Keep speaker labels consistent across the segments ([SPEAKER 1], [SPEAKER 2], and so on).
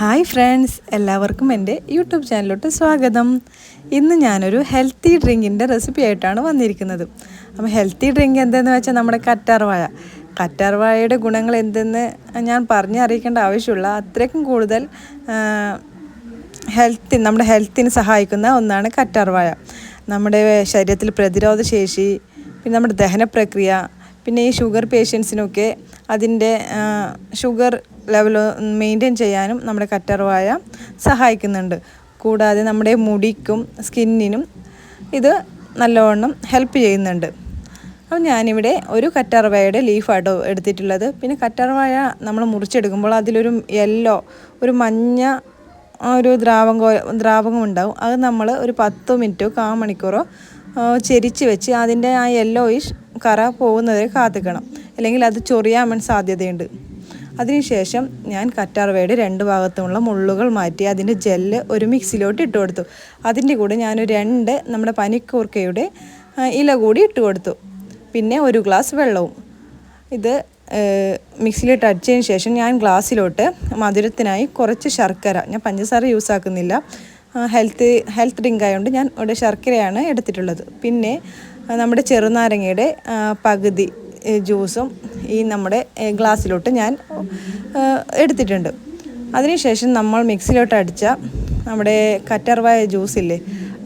[SPEAKER 1] Hi friends എല്ലാവർക്കും എന്റെ YouTube ചാനലിലോട്ട് സ്വാഗതം. ഇന്ന് ഞാനൊരു ഹെൽത്തി ഡ്രിങ്കിന്റെ റെസിപ്പി ആയിട്ടാണ് വന്നിരിക്കുന്നത്. അപ്പം ഹെൽത്തി ഡ്രിങ്ക് എന്തെന്ന് വെച്ചാൽ നമ്മുടെ കറ്റാർവാഴ കറ്റാർവാഴയുടെ ഗുണങ്ങൾ എന്തെന്ന് ഞാൻ പറഞ്ഞ് അറിയിക്കേണ്ട ആവശ്യമുള്ള അത്രയ്ക്കും കൂടുതൽ ഹെൽത്തി നമ്മുടെ ഹെൽത്തിന് സഹായിക്കുന്ന ഒന്നാണ് കറ്റാർവാഴ നമ്മുടെ ശരീരത്തിൽ പ്രതിരോധ ശേഷി പിന്നെ നമ്മുടെ ദഹന പ്രക്രിയ പിന്നെ ഈ ഷുഗർ പേഷ്യൻസിനൊക്കെ അതിന്റെ ഷുഗർ ലെവൽ മെയിന്റെയിൻ ചെയ്യാനും നമ്മുടെ കറ്റർവായ സഹായിക്കുന്നുണ്ട്. കൂടാതെ നമ്മുടെ മുടിക്കും സ്കിന്നിനും ഇത് നല്ലവണ്ണം ഹെൽപ്പ് ചെയ്യുന്നുണ്ട്. അപ്പോൾ ഞാനിവിടെ ഒരു കറ്റാർവാഴയുടെ ലീഫാട്ടോ എടുത്തിട്ടുള്ളത്. പിന്നെ കറ്റാർവാഴ നമ്മൾ മുറിച്ചെടുക്കുമ്പോൾ അതിലൊരു യെല്ലോ ഒരു മഞ്ഞ ഒരു ദ്രാവകം ദ്രാവകം ഉണ്ടാവും. അത് നമ്മൾ ഒരു പത്ത് മിനിറ്റോ കാ മണിക്കൂറോ ചെരിച്ച് വെച്ച് അതിന്റെ ആ യെല്ലോയിഷ് കറ പോകുന്നത് കാത്തിക്കണം. അല്ലെങ്കിൽ അത് ചൊറിയാൻ സാധ്യതയുണ്ട്. അതിനുശേഷം ഞാൻ കറ്റാർവയുടെ രണ്ട് ഭാഗത്തുമുള്ള മുള്ളുകൾ മാറ്റി അതിന്റെ ജെല്ല് ഒരു മിക്സിയിലോട്ട് ഇട്ട് കൊടുത്തു. അതിന്റെ കൂടെ ഞാനൊരു രണ്ട് നമ്മുടെ പനിക്കൂർക്കയുടെ ഇല കൂടി ഇട്ട് കൊടുത്തു. പിന്നെ ഒരു ഗ്ലാസ് വെള്ളവും. ഇത് മിക്സിയിലിട്ട് അടിച്ചതിന് ശേഷം ഞാൻ ഗ്ലാസ്സിലോട്ട് മധുരത്തിനായി കുറച്ച് ശർക്കര ഞാൻ പഞ്ചസാര യൂസ് ആക്കുന്നില്ല. ഹെൽത്ത് ഹെൽത്ത് ഡ്രിങ്ക് ആയതുകൊണ്ട് ഞാൻ ഇവിടെ ശർക്കരയാണ് എടുത്തിട്ടുള്ളത്. പിന്നെ നമ്മുടെ ചെറുനാരങ്ങയുടെ പകുതി ജ്യൂസും ഈ നമ്മുടെ ഗ്ലാസ്സിലോട്ട് ഞാൻ എടുത്തിട്ടുണ്ട്. അതിനുശേഷം നമ്മൾ മിക്സിയിലോട്ട് അടിച്ച നമ്മുടെ കറ്റർവായ ജ്യൂസില്ലേ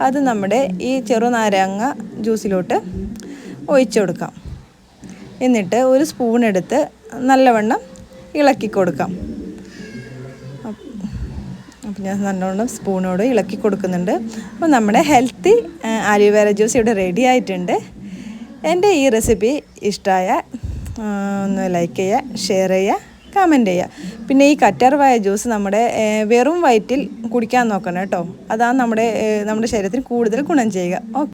[SPEAKER 1] അത് നമ്മുടെ ഈ ചെറുനാരങ്ങ ജ്യൂസിലോട്ട് ഒഴിച്ചു കൊടുക്കാം. എന്നിട്ട് ഒരു സ്പൂൺ എടുത്ത് നല്ലവണ്ണം ഇളക്കി കൊടുക്കാം. അപ്പം ഞാൻ നല്ലോണം സ്പൂണോട് ഇളക്കി കൊടുക്കുന്നുണ്ട്. അപ്പോൾ നമ്മുടെ ഹെൽത്തി ആലുവേര ജ്യൂസ് ഇവിടെ റെഡി ആയിട്ടുണ്ട്. എന്റെ ഈ റെസിപ്പി ഇഷ്ടമായ ഒന്ന് ലൈക്ക് ചെയ്യുക ഷെയർ ചെയ്യുക കമന്റ് ചെയ്യുക. പിന്നെ ഈ കറ്റാർവായ ജ്യൂസ് നമ്മുടെ വെറും വയറ്റിൽ കുടിക്കാൻ നോക്കണം കേട്ടോ. അതാണ് നമ്മുടെ നമ്മുടെ ശരീരത്തിന് കൂടുതൽ ഗുണം ചെയ്യുക. ഓക്കെ